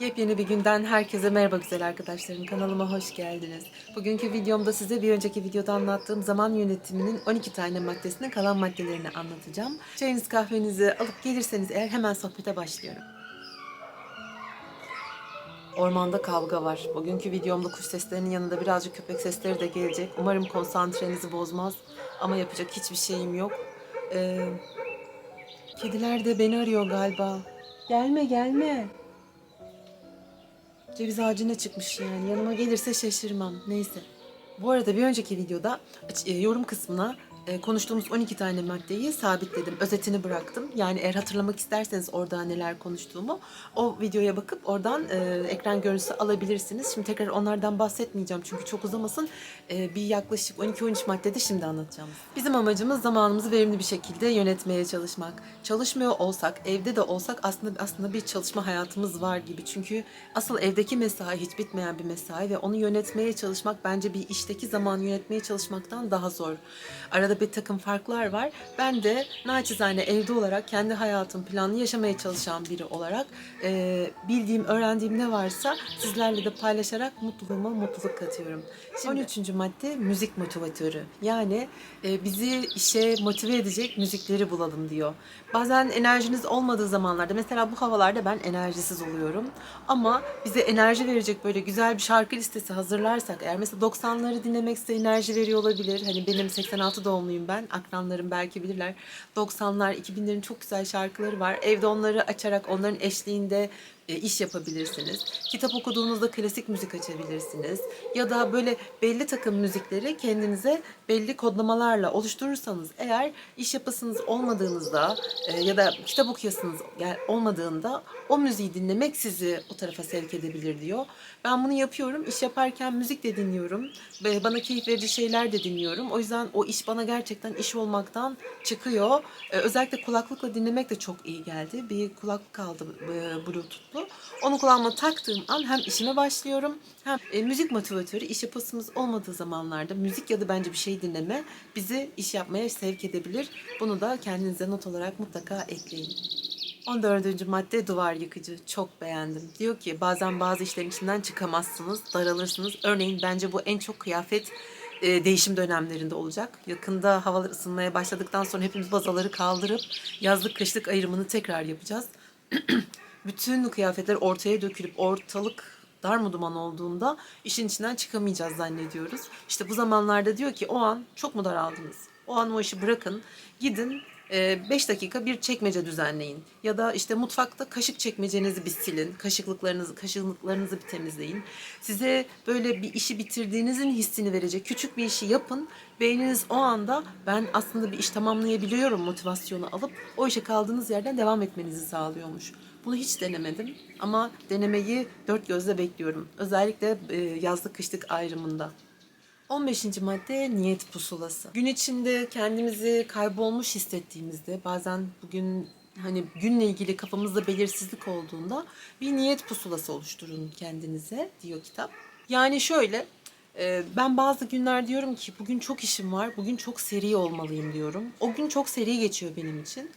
Yepyeni bir günden herkese merhaba güzel arkadaşlarım. Kanalıma hoş geldiniz. Bugünkü videomda size bir önceki videoda anlattığım zaman yönetiminin 12 tane maddesinin kalan maddelerini anlatacağım. Çayınız kahvenizi alıp gelirseniz eğer hemen sohbete başlıyorum. Ormanda kavga var. Bugünkü videomda kuş seslerinin yanında birazcık köpek sesleri de gelecek. Umarım konsantrenizi bozmaz. Ama yapacak hiçbir şeyim yok. Ee, kediler de beni arıyor galiba. Gelme gelme. Ceviz ağacına çıkmış yani. Yanıma gelirse şaşırmam. Neyse. Bu arada bir önceki videoda e, yorum kısmına e, konuştuğumuz 12 tane maddeyi sabitledim. Özetini bıraktım. Yani eğer hatırlamak isterseniz orada neler konuştuğumu o videoya bakıp oradan e, ekran görüntüsü alabilirsiniz. Şimdi tekrar onlardan bahsetmeyeceğim çünkü çok uzamasın. E, bir yaklaşık 12-13 maddede şimdi anlatacağım. Bizim amacımız zamanımızı verimli bir şekilde yönetmeye çalışmak. Çalışmıyor olsak, evde de olsak aslında aslında bir çalışma hayatımız var gibi. Çünkü asıl evdeki mesai hiç bitmeyen bir mesai ve onu yönetmeye çalışmak bence bir işteki zaman yönetmeye çalışmaktan daha zor. Arada bir takım farklar var. Ben de naçizane evde olarak kendi hayatım planlı yaşamaya çalışan biri olarak e, bildiğim, öğrendiğim ne varsa sizlerle de paylaşarak mutluluğuma mutluluk katıyorum. Şimdi 13. madde müzik motivatörü. Yani e, bizi işe motive edecek müzikleri bulalım diyor. Bazen enerjiniz olmadığı zamanlarda mesela bu havalarda ben enerjisiz oluyorum. Ama bize enerji verecek böyle güzel bir şarkı listesi hazırlarsak eğer mesela 90'ları dinlemek size enerji veriyor olabilir. Hani benim 86 doğumluyum ben. Akranlarım belki bilirler. 90'lar, 2000'lerin çok güzel şarkıları var. Evde onları açarak onların eşliğinde iş yapabilirsiniz. Kitap okuduğunuzda klasik müzik açabilirsiniz. Ya da böyle belli takım müzikleri kendinize belli kodlamalarla oluşturursanız eğer iş yapasınız olmadığınızda e, ya da kitap okuyasınız olmadığında o müziği dinlemek sizi o tarafa sevk edebilir diyor. Ben bunu yapıyorum. İş yaparken müzik de dinliyorum. Ve bana keyif verici şeyler de dinliyorum. O yüzden o iş bana gerçekten iş olmaktan çıkıyor. E, özellikle kulaklıkla dinlemek de çok iyi geldi. Bir kulaklık aldım e, Bluetooth'lu. Onu kulağıma taktığım an hem işime başlıyorum hem e, müzik motivatörü iş yapasımız olmadığı zamanlarda müzik ya da bence bir şey dinleme bizi iş yapmaya sevk edebilir. Bunu da kendinize not olarak mutlaka ekleyin. 14. madde duvar yıkıcı. Çok beğendim. Diyor ki bazen bazı işlerin içinden çıkamazsınız, daralırsınız. Örneğin bence bu en çok kıyafet e, değişim dönemlerinde olacak. Yakında havalar ısınmaya başladıktan sonra hepimiz bazaları kaldırıp yazlık kışlık ayrımını tekrar yapacağız. Bütün kıyafetler ortaya dökülüp ortalık dar mı duman olduğunda işin içinden çıkamayacağız zannediyoruz. İşte bu zamanlarda diyor ki o an çok mu daraldınız? O an o işi bırakın. Gidin 5 dakika bir çekmece düzenleyin. Ya da işte mutfakta kaşık çekmecenizi bir silin. Kaşıklıklarınızı, kaşıklıklarınızı bir temizleyin. Size böyle bir işi bitirdiğinizin hissini verecek küçük bir işi yapın. Beyniniz o anda ben aslında bir iş tamamlayabiliyorum motivasyonu alıp o işe kaldığınız yerden devam etmenizi sağlıyormuş. Bunu hiç denemedim ama denemeyi dört gözle bekliyorum. Özellikle e, yazlık kışlık ayrımında. 15. madde niyet pusulası. Gün içinde kendimizi kaybolmuş hissettiğimizde bazen bugün hani günle ilgili kafamızda belirsizlik olduğunda bir niyet pusulası oluşturun kendinize diyor kitap. Yani şöyle e, ben bazı günler diyorum ki bugün çok işim var, bugün çok seri olmalıyım diyorum. O gün çok seri geçiyor benim için.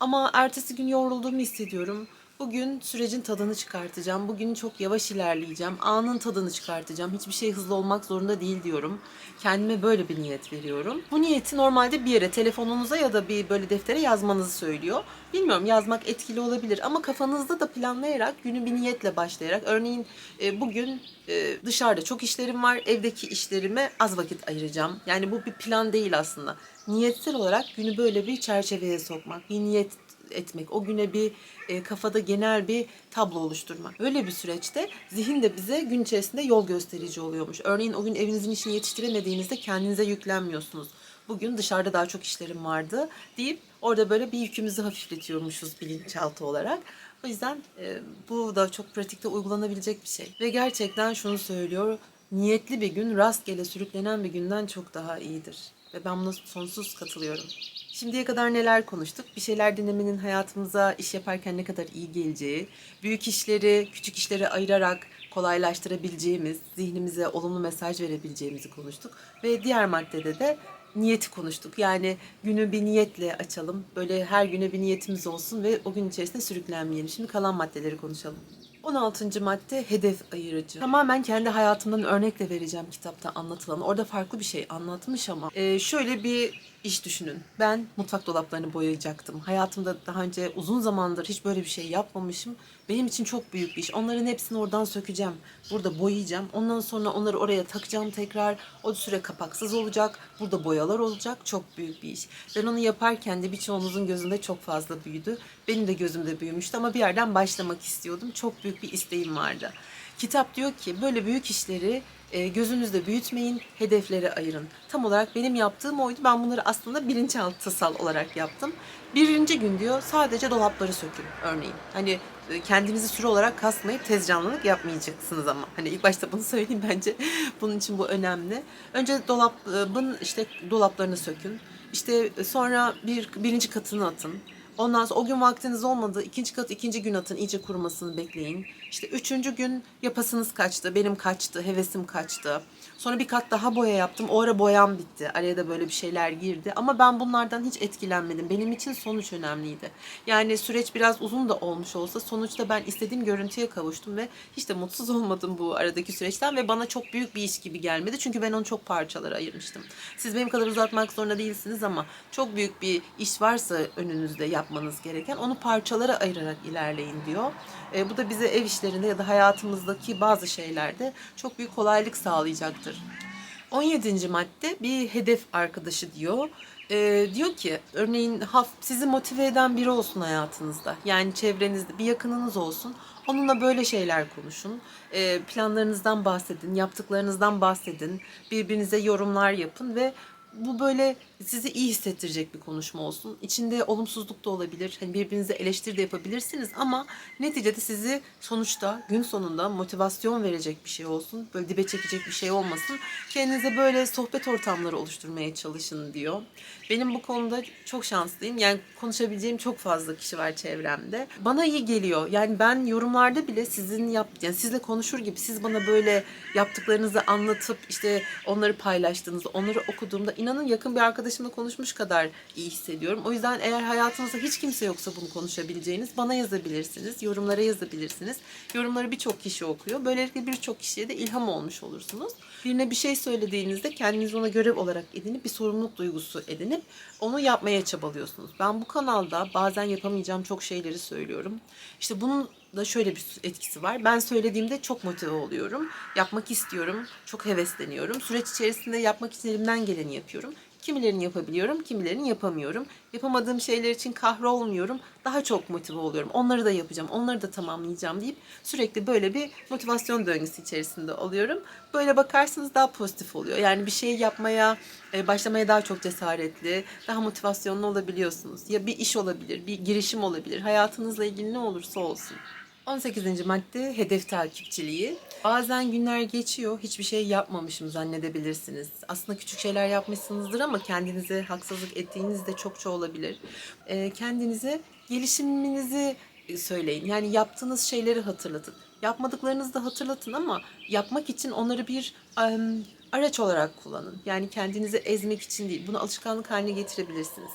Ama ertesi gün yorulduğumu hissediyorum. Bugün sürecin tadını çıkartacağım. Bugün çok yavaş ilerleyeceğim. Anın tadını çıkartacağım. Hiçbir şey hızlı olmak zorunda değil diyorum. Kendime böyle bir niyet veriyorum. Bu niyeti normalde bir yere, telefonunuza ya da bir böyle deftere yazmanızı söylüyor. Bilmiyorum yazmak etkili olabilir ama kafanızda da planlayarak günü bir niyetle başlayarak örneğin e, bugün e, dışarıda çok işlerim var. Evdeki işlerime az vakit ayıracağım. Yani bu bir plan değil aslında. Niyetsel olarak günü böyle bir çerçeveye sokmak, bir niyet etmek, o güne bir e, kafada genel bir tablo oluşturmak. Öyle bir süreçte zihin de bize gün içerisinde yol gösterici oluyormuş. Örneğin o gün evinizin işini yetiştiremediğinizde kendinize yüklenmiyorsunuz. Bugün dışarıda daha çok işlerim vardı deyip orada böyle bir yükümüzü hafifletiyormuşuz bilinçaltı olarak. O yüzden e, bu da çok pratikte uygulanabilecek bir şey. Ve gerçekten şunu söylüyor. Niyetli bir gün rastgele sürüklenen bir günden çok daha iyidir. Ve ben buna sonsuz katılıyorum. Şimdiye kadar neler konuştuk? Bir şeyler dinlemenin hayatımıza iş yaparken ne kadar iyi geleceği, büyük işleri küçük işlere ayırarak kolaylaştırabileceğimiz, zihnimize olumlu mesaj verebileceğimizi konuştuk. Ve diğer maddede de niyeti konuştuk. Yani günü bir niyetle açalım. Böyle her güne bir niyetimiz olsun ve o gün içerisinde sürüklenmeyelim. Şimdi kalan maddeleri konuşalım. 16. madde hedef ayırıcı. Tamamen kendi hayatımdan örnekle vereceğim kitapta anlatılan. Orada farklı bir şey anlatmış ama e, şöyle bir iş düşünün. Ben mutfak dolaplarını boyayacaktım. Hayatımda daha önce uzun zamandır hiç böyle bir şey yapmamışım. Benim için çok büyük bir iş. Onların hepsini oradan sökeceğim. Burada boyayacağım. Ondan sonra onları oraya takacağım tekrar. O süre kapaksız olacak. Burada boyalar olacak. Çok büyük bir iş. Ben onu yaparken de birçoğunuzun gözünde çok fazla büyüdü. Benim de gözümde büyümüştü ama bir yerden başlamak istiyordum. Çok büyük bir isteğim vardı. Kitap diyor ki böyle büyük işleri e, gözünüzde büyütmeyin, hedeflere ayırın. Tam olarak benim yaptığım oydu. Ben bunları aslında bilinçaltısal olarak yaptım. Birinci gün diyor sadece dolapları sökün örneğin. Hani e, kendinizi süre olarak kasmayıp tez canlılık yapmayacaksınız ama. Hani ilk başta bunu söyleyeyim bence. Bunun için bu önemli. Önce dolabın işte dolaplarını sökün. İşte sonra bir birinci katını atın. Ondan sonra o gün vaktiniz olmadı. ikinci kat ikinci gün atın. iyice kurumasını bekleyin. İşte üçüncü gün yapasınız kaçtı. Benim kaçtı. Hevesim kaçtı. Sonra bir kat daha boya yaptım. O ara boyam bitti. Araya da böyle bir şeyler girdi. Ama ben bunlardan hiç etkilenmedim. Benim için sonuç önemliydi. Yani süreç biraz uzun da olmuş olsa sonuçta ben istediğim görüntüye kavuştum ve hiç de mutsuz olmadım bu aradaki süreçten ve bana çok büyük bir iş gibi gelmedi. Çünkü ben onu çok parçalara ayırmıştım. Siz benim kadar uzatmak zorunda değilsiniz ama çok büyük bir iş varsa önünüzde yapmanız gereken onu parçalara ayırarak ilerleyin diyor. E, bu da bize ev işlerinde ya da hayatımızdaki bazı şeylerde çok büyük kolaylık sağlayacaktır. 17. madde bir hedef arkadaşı diyor. E, diyor ki örneğin sizi motive eden biri olsun hayatınızda. Yani çevrenizde bir yakınınız olsun. Onunla böyle şeyler konuşun. E, planlarınızdan bahsedin, yaptıklarınızdan bahsedin. Birbirinize yorumlar yapın ve bu böyle sizi iyi hissettirecek bir konuşma olsun. İçinde olumsuzluk da olabilir. Hani birbirinize eleştiri de yapabilirsiniz ama neticede sizi sonuçta gün sonunda motivasyon verecek bir şey olsun. Böyle dibe çekecek bir şey olmasın. Kendinize böyle sohbet ortamları oluşturmaya çalışın diyor. Benim bu konuda çok şanslıyım. Yani konuşabileceğim çok fazla kişi var çevremde. Bana iyi geliyor. Yani ben yorumlarda bile sizin yap yani sizle konuşur gibi siz bana böyle yaptıklarınızı anlatıp işte onları paylaştığınızda, onları okuduğumda inanın yakın bir arkadaşımla konuşmuş kadar iyi hissediyorum. O yüzden eğer hayatınızda hiç kimse yoksa bunu konuşabileceğiniz bana yazabilirsiniz. Yorumlara yazabilirsiniz. Yorumları birçok kişi okuyor. Böylelikle birçok kişiye de ilham olmuş olursunuz. Birine bir şey söylediğinizde kendiniz ona görev olarak edinip bir sorumluluk duygusu edinip onu yapmaya çabalıyorsunuz. Ben bu kanalda bazen yapamayacağım çok şeyleri söylüyorum. İşte bunun da şöyle bir etkisi var. Ben söylediğimde çok motive oluyorum. Yapmak istiyorum. Çok hevesleniyorum. Süreç içerisinde yapmak için elimden geleni yapıyorum. Kimilerini yapabiliyorum, kimilerini yapamıyorum. Yapamadığım şeyler için kahrolmuyorum. Daha çok motive oluyorum. Onları da yapacağım, onları da tamamlayacağım deyip sürekli böyle bir motivasyon döngüsü içerisinde oluyorum. Böyle bakarsanız daha pozitif oluyor. Yani bir şey yapmaya, e, başlamaya daha çok cesaretli, daha motivasyonlu olabiliyorsunuz. Ya bir iş olabilir, bir girişim olabilir. Hayatınızla ilgili ne olursa olsun. 18. madde hedef takipçiliği. Bazen günler geçiyor, hiçbir şey yapmamışım zannedebilirsiniz. Aslında küçük şeyler yapmışsınızdır ama kendinize haksızlık ettiğiniz de çokça olabilir. Ee, kendinize gelişiminizi söyleyin. Yani yaptığınız şeyleri hatırlatın. Yapmadıklarınızı da hatırlatın ama yapmak için onları bir araç olarak kullanın. Yani kendinizi ezmek için değil. Bunu alışkanlık haline getirebilirsiniz.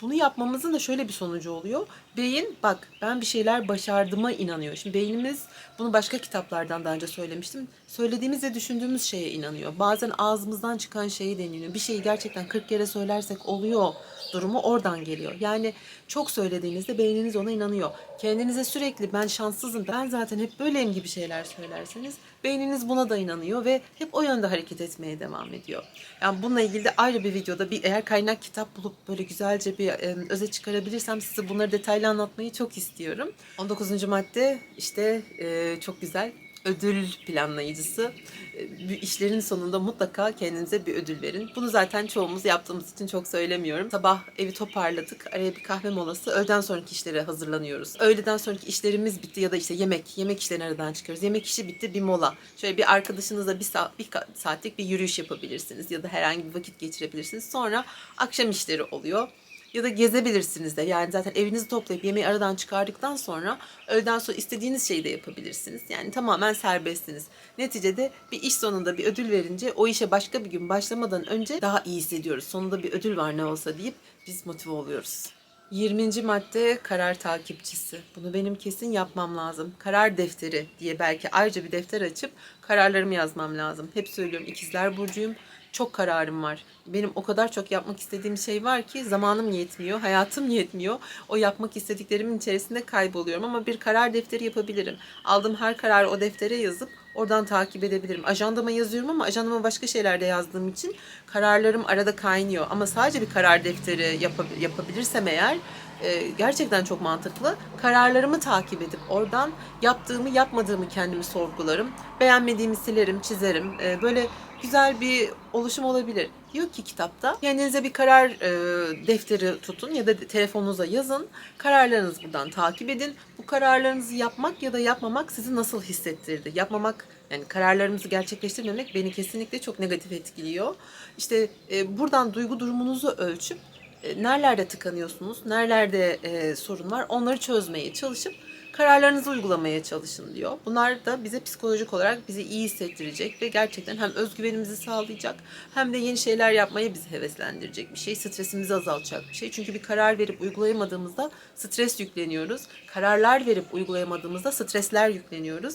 Bunu yapmamızın da şöyle bir sonucu oluyor. Beyin bak ben bir şeyler başardığıma inanıyor. Şimdi beynimiz bunu başka kitaplardan daha önce söylemiştim. Söylediğimiz ve düşündüğümüz şeye inanıyor. Bazen ağzımızdan çıkan şeyi deniyor. Bir şeyi gerçekten 40 kere söylersek oluyor durumu oradan geliyor. Yani çok söylediğinizde beyniniz ona inanıyor. Kendinize sürekli ben şanssızım, ben zaten hep böyleyim gibi şeyler söylerseniz beyniniz buna da inanıyor ve hep o yönde hareket etmeye devam ediyor. Yani bununla ilgili de ayrı bir videoda bir eğer kaynak kitap bulup böyle güzelce bir e, özet çıkarabilirsem size bunları detaylı anlatmayı çok istiyorum. 19. madde işte e, çok güzel ödül planlayıcısı. E, Bir işlerin sonunda mutlaka kendinize bir ödül verin. Bunu zaten çoğumuz yaptığımız için çok söylemiyorum. Sabah evi toparladık. Araya bir kahve molası. Öğleden sonraki işlere hazırlanıyoruz. Öğleden sonraki işlerimiz bitti ya da işte yemek. Yemek işlerini aradan çıkıyoruz. Yemek işi bitti bir mola. Şöyle bir arkadaşınızla bir, saat, bir saatlik bir yürüyüş yapabilirsiniz. Ya da herhangi bir vakit geçirebilirsiniz. Sonra akşam işleri oluyor. Ya da gezebilirsiniz de. Yani zaten evinizi toplayıp yemeği aradan çıkardıktan sonra öğleden sonra istediğiniz şeyi de yapabilirsiniz. Yani tamamen serbestsiniz. Neticede bir iş sonunda bir ödül verince o işe başka bir gün başlamadan önce daha iyi hissediyoruz. Sonunda bir ödül var ne olsa deyip biz motive oluyoruz. 20. madde karar takipçisi. Bunu benim kesin yapmam lazım. Karar defteri diye belki ayrıca bir defter açıp kararlarımı yazmam lazım. Hep söylüyorum ikizler burcuyum. Çok kararım var. Benim o kadar çok yapmak istediğim şey var ki zamanım yetmiyor, hayatım yetmiyor. O yapmak istediklerimin içerisinde kayboluyorum ama bir karar defteri yapabilirim. Aldığım her kararı o deftere yazıp oradan takip edebilirim. Ajandama yazıyorum ama ajandama başka şeyler de yazdığım için kararlarım arada kaynıyor. Ama sadece bir karar defteri yapa- yapabilirsem eğer e, gerçekten çok mantıklı. Kararlarımı takip edip oradan yaptığımı yapmadığımı kendimi sorgularım. Beğenmediğimi silerim, çizerim. E, böyle güzel bir oluşum olabilir. Diyor ki kitapta kendinize bir karar e, defteri tutun ya da telefonunuza yazın. Kararlarınızı buradan takip edin. Bu kararlarınızı yapmak ya da yapmamak sizi nasıl hissettirdi? Yapmamak yani kararlarımızı gerçekleştirmemek beni kesinlikle çok negatif etkiliyor. İşte e, buradan duygu durumunuzu ölçüp e, nerelerde tıkanıyorsunuz, nerelerde e, sorun var onları çözmeye çalışıp kararlarınızı uygulamaya çalışın diyor. Bunlar da bize psikolojik olarak bizi iyi hissettirecek ve gerçekten hem özgüvenimizi sağlayacak hem de yeni şeyler yapmaya bizi heveslendirecek bir şey. Stresimizi azaltacak bir şey. Çünkü bir karar verip uygulayamadığımızda stres yükleniyoruz. Kararlar verip uygulayamadığımızda stresler yükleniyoruz.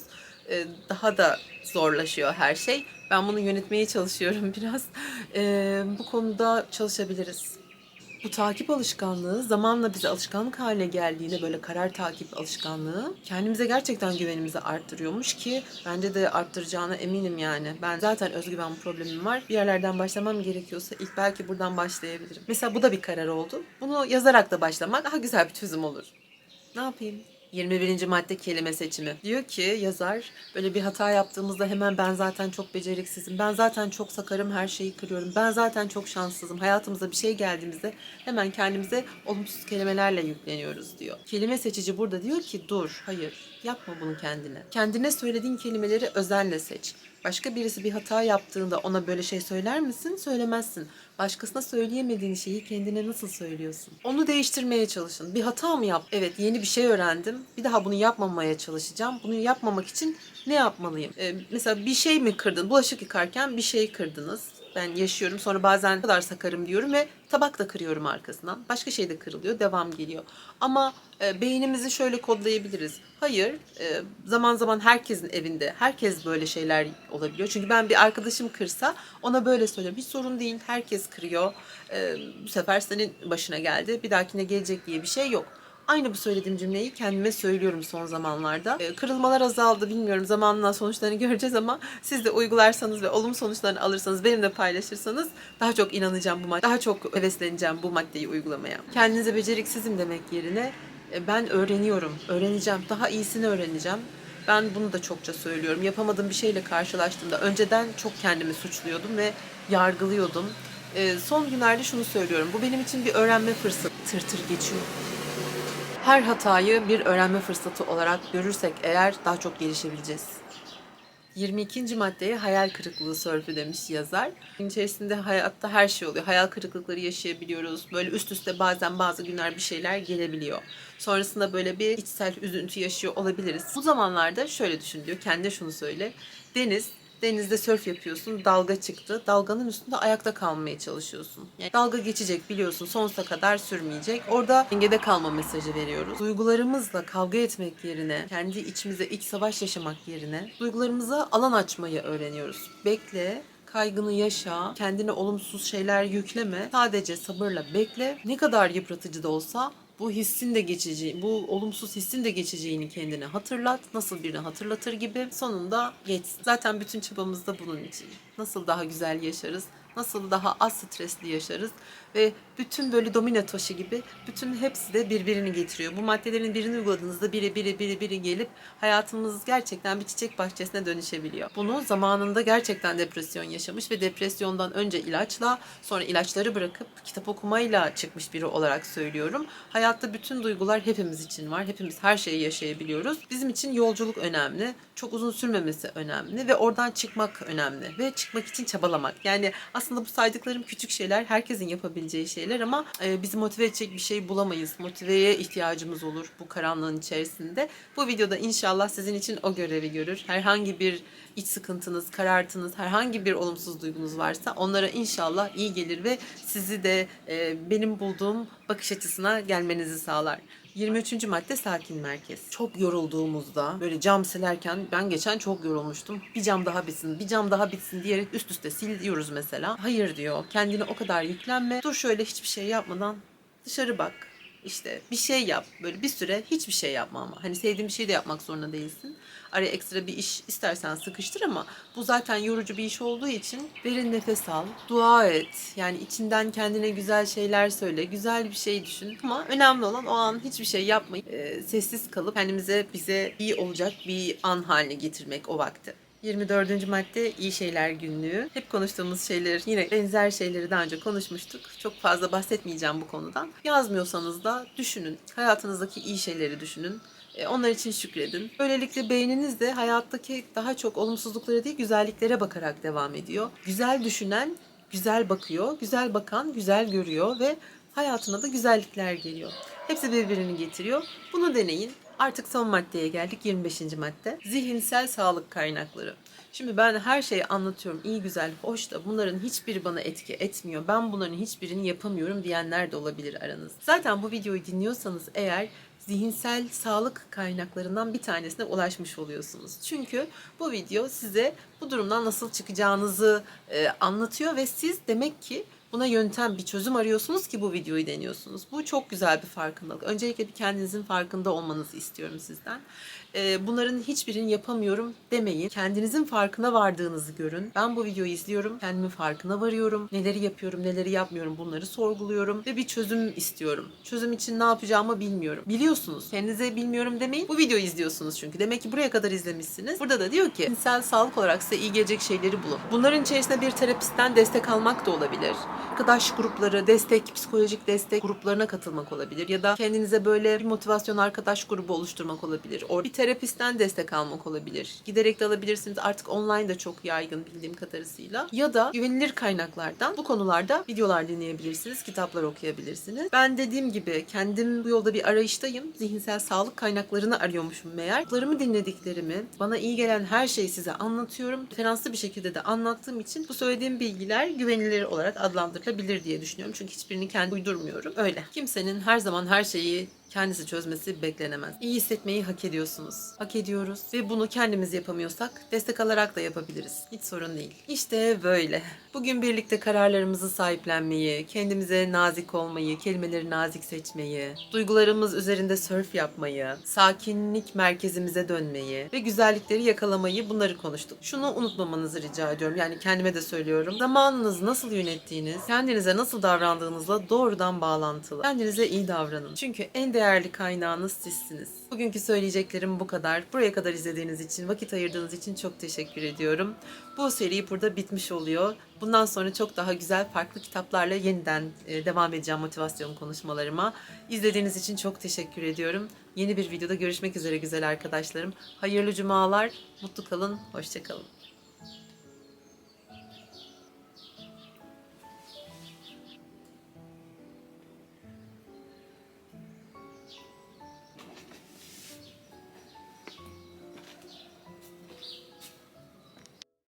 E, daha da zorlaşıyor her şey. Ben bunu yönetmeye çalışıyorum biraz. E, bu konuda çalışabiliriz. Bu takip alışkanlığı zamanla bize alışkanlık haline geldiğinde böyle karar takip alışkanlığı kendimize gerçekten güvenimizi arttırıyormuş ki bence de arttıracağına eminim yani. Ben zaten özgüven problemim var. Bir yerlerden başlamam gerekiyorsa ilk belki buradan başlayabilirim. Mesela bu da bir karar oldu. Bunu yazarak da başlamak daha güzel bir çözüm olur. Ne yapayım? 21. madde kelime seçimi. Diyor ki yazar böyle bir hata yaptığımızda hemen ben zaten çok beceriksizim. Ben zaten çok sakarım her şeyi kırıyorum. Ben zaten çok şanssızım. Hayatımıza bir şey geldiğimizde hemen kendimize olumsuz kelimelerle yükleniyoruz diyor. Kelime seçici burada diyor ki dur hayır yapma bunu kendine. Kendine söylediğin kelimeleri özenle seç. Başka birisi bir hata yaptığında ona böyle şey söyler misin? Söylemezsin. Başkasına söyleyemediğin şeyi kendine nasıl söylüyorsun? Onu değiştirmeye çalışın. Bir hata mı yap? Evet yeni bir şey öğrendim. Bir daha bunu yapmamaya çalışacağım. Bunu yapmamak için ne yapmalıyım? Ee, mesela bir şey mi kırdın? Bulaşık yıkarken bir şey kırdınız. Ben yaşıyorum. Sonra bazen kadar sakarım diyorum ve tabak da kırıyorum arkasından. Başka şey de kırılıyor. Devam geliyor. Ama e, beynimizi şöyle kodlayabiliriz. Hayır, e, zaman zaman herkesin evinde, herkes böyle şeyler olabiliyor. Çünkü ben bir arkadaşım kırsa ona böyle söylüyorum. Hiç sorun değil, herkes kırıyor. E, bu sefer senin başına geldi, bir dahakine gelecek diye bir şey yok. Aynı bu söylediğim cümleyi kendime söylüyorum son zamanlarda. E, kırılmalar azaldı bilmiyorum zamanla sonuçlarını göreceğiz ama siz de uygularsanız ve olumlu sonuçlarını alırsanız benimle paylaşırsanız daha çok inanacağım bu madde, daha çok hevesleneceğim bu maddeyi uygulamaya. Kendinize beceriksizim demek yerine e, ben öğreniyorum, öğreneceğim, daha iyisini öğreneceğim. Ben bunu da çokça söylüyorum. Yapamadığım bir şeyle karşılaştığımda önceden çok kendimi suçluyordum ve yargılıyordum. E, son günlerde şunu söylüyorum. Bu benim için bir öğrenme fırsatı. Tır tır geçiyor. Her hatayı bir öğrenme fırsatı olarak görürsek eğer daha çok gelişebileceğiz. 22. maddeye hayal kırıklığı sörfü demiş yazar. İçerisinde hayatta her şey oluyor. Hayal kırıklıkları yaşayabiliyoruz. Böyle üst üste bazen bazı günler bir şeyler gelebiliyor. Sonrasında böyle bir içsel üzüntü yaşıyor olabiliriz. Bu zamanlarda şöyle düşün diyor. Kendi şunu söyle. Deniz Denizde sörf yapıyorsun, dalga çıktı. Dalganın üstünde ayakta kalmaya çalışıyorsun. Yani dalga geçecek biliyorsun, sonsuza kadar sürmeyecek. Orada dengede kalma mesajı veriyoruz. Duygularımızla kavga etmek yerine, kendi içimize iç savaş yaşamak yerine duygularımıza alan açmayı öğreniyoruz. Bekle, kaygını yaşa, kendine olumsuz şeyler yükleme. Sadece sabırla bekle. Ne kadar yıpratıcı da olsa bu hissin de geçeceği, bu olumsuz hissin de geçeceğini kendine hatırlat. Nasıl birini hatırlatır gibi sonunda geçsin. Zaten bütün çabamız da bunun için. Nasıl daha güzel yaşarız, nasıl daha az stresli yaşarız ve bütün böyle domino taşı gibi bütün hepsi de birbirini getiriyor. Bu maddelerin birini uyguladığınızda biri biri biri biri gelip hayatımız gerçekten bir çiçek bahçesine dönüşebiliyor. Bunu zamanında gerçekten depresyon yaşamış ve depresyondan önce ilaçla sonra ilaçları bırakıp kitap okumayla çıkmış biri olarak söylüyorum. Hayatta bütün duygular hepimiz için var. Hepimiz her şeyi yaşayabiliyoruz. Bizim için yolculuk önemli. Çok uzun sürmemesi önemli ve oradan çıkmak önemli ve çıkmak için çabalamak. Yani aslında Aslında bu saydıklarım küçük şeyler, herkesin yapabileceği şeyler ama e, bizi motive edecek bir şey bulamayız. Motiveye ihtiyacımız olur bu karanlığın içerisinde. Bu videoda inşallah sizin için o görevi görür. Herhangi bir iç sıkıntınız, karartınız, herhangi bir olumsuz duygunuz varsa onlara inşallah iyi gelir ve sizi de e, benim bulduğum bakış açısına gelmenizi sağlar. 23. madde sakin merkez. Çok yorulduğumuzda böyle cam silerken ben geçen çok yorulmuştum. Bir cam daha bitsin, bir cam daha bitsin diyerek üst üste siliyoruz mesela. Hayır diyor. Kendine o kadar yüklenme. Dur şöyle hiçbir şey yapmadan dışarı bak. İşte bir şey yap. Böyle bir süre hiçbir şey yapma ama. Hani sevdiğin bir şey de yapmak zorunda değilsin. Araya ekstra bir iş istersen sıkıştır ama bu zaten yorucu bir iş olduğu için derin nefes al, dua et. Yani içinden kendine güzel şeyler söyle, güzel bir şey düşün. Ama önemli olan o an hiçbir şey yapmayıp e, sessiz kalıp kendimize bize iyi olacak bir an haline getirmek o vakti. 24. madde iyi şeyler günlüğü. Hep konuştuğumuz şeyler yine benzer şeyleri daha önce konuşmuştuk. Çok fazla bahsetmeyeceğim bu konudan. Yazmıyorsanız da düşünün. Hayatınızdaki iyi şeyleri düşünün. E, Onlar için şükredin. Böylelikle beyniniz de hayattaki daha çok olumsuzluklara değil güzelliklere bakarak devam ediyor. Güzel düşünen güzel bakıyor, güzel bakan güzel görüyor ve hayatına da güzellikler geliyor. Hepsi birbirini getiriyor. Bunu deneyin. Artık son maddeye geldik 25. madde. Zihinsel sağlık kaynakları. Şimdi ben her şeyi anlatıyorum iyi güzel hoş da bunların hiçbiri bana etki etmiyor. Ben bunların hiçbirini yapamıyorum diyenler de olabilir aranızda. Zaten bu videoyu dinliyorsanız eğer zihinsel sağlık kaynaklarından bir tanesine ulaşmış oluyorsunuz. Çünkü bu video size bu durumdan nasıl çıkacağınızı e, anlatıyor ve siz demek ki buna yöntem, bir çözüm arıyorsunuz ki bu videoyu deniyorsunuz. Bu çok güzel bir farkındalık. Öncelikle bir kendinizin farkında olmanızı istiyorum sizden. Ee, bunların hiçbirini yapamıyorum demeyin. Kendinizin farkına vardığınızı görün. Ben bu videoyu izliyorum. Kendimin farkına varıyorum. Neleri yapıyorum, neleri yapmıyorum bunları sorguluyorum. Ve bir çözüm istiyorum. Çözüm için ne yapacağımı bilmiyorum. Biliyorsunuz. Kendinize bilmiyorum demeyin. Bu videoyu izliyorsunuz çünkü. Demek ki buraya kadar izlemişsiniz. Burada da diyor ki cinsel sağlık olarak size iyi gelecek şeyleri bulun. Bunların içerisinde bir terapistten destek almak da olabilir. Arkadaş grupları, destek, psikolojik destek gruplarına katılmak olabilir. Ya da kendinize böyle bir motivasyon arkadaş grubu oluşturmak olabilir. O bir terapistten destek almak olabilir. Giderek de alabilirsiniz. Artık online de çok yaygın bildiğim kadarıyla. Ya da güvenilir kaynaklardan bu konularda videolar dinleyebilirsiniz, kitaplar okuyabilirsiniz. Ben dediğim gibi kendim bu yolda bir arayıştayım. Zihinsel sağlık kaynaklarını arıyormuşum meğer. Kullarımı dinlediklerimi, bana iyi gelen her şeyi size anlatıyorum. Referanslı bir şekilde de anlattığım için bu söylediğim bilgiler güvenilir olarak adlandırılabilir diye düşünüyorum. Çünkü hiçbirini kendi uydurmuyorum. Öyle. Kimsenin her zaman her şeyi kendisi çözmesi beklenemez. İyi hissetmeyi hak ediyorsunuz. Hak ediyoruz ve bunu kendimiz yapamıyorsak destek alarak da yapabiliriz. Hiç sorun değil. İşte böyle. Bugün birlikte kararlarımızı sahiplenmeyi, kendimize nazik olmayı, kelimeleri nazik seçmeyi, duygularımız üzerinde sörf yapmayı, sakinlik merkezimize dönmeyi ve güzellikleri yakalamayı bunları konuştuk. Şunu unutmamanızı rica ediyorum. Yani kendime de söylüyorum. Zamanınızı nasıl yönettiğiniz, kendinize nasıl davrandığınızla doğrudan bağlantılı. Kendinize iyi davranın. Çünkü en değerli kaynağınız sizsiniz. Bugünkü söyleyeceklerim bu kadar. Buraya kadar izlediğiniz için, vakit ayırdığınız için çok teşekkür ediyorum. Bu seri burada bitmiş oluyor. Bundan sonra çok daha güzel farklı kitaplarla yeniden e, devam edeceğim motivasyon konuşmalarıma. İzlediğiniz için çok teşekkür ediyorum. Yeni bir videoda görüşmek üzere güzel arkadaşlarım. Hayırlı cumalar, mutlu kalın, hoşçakalın.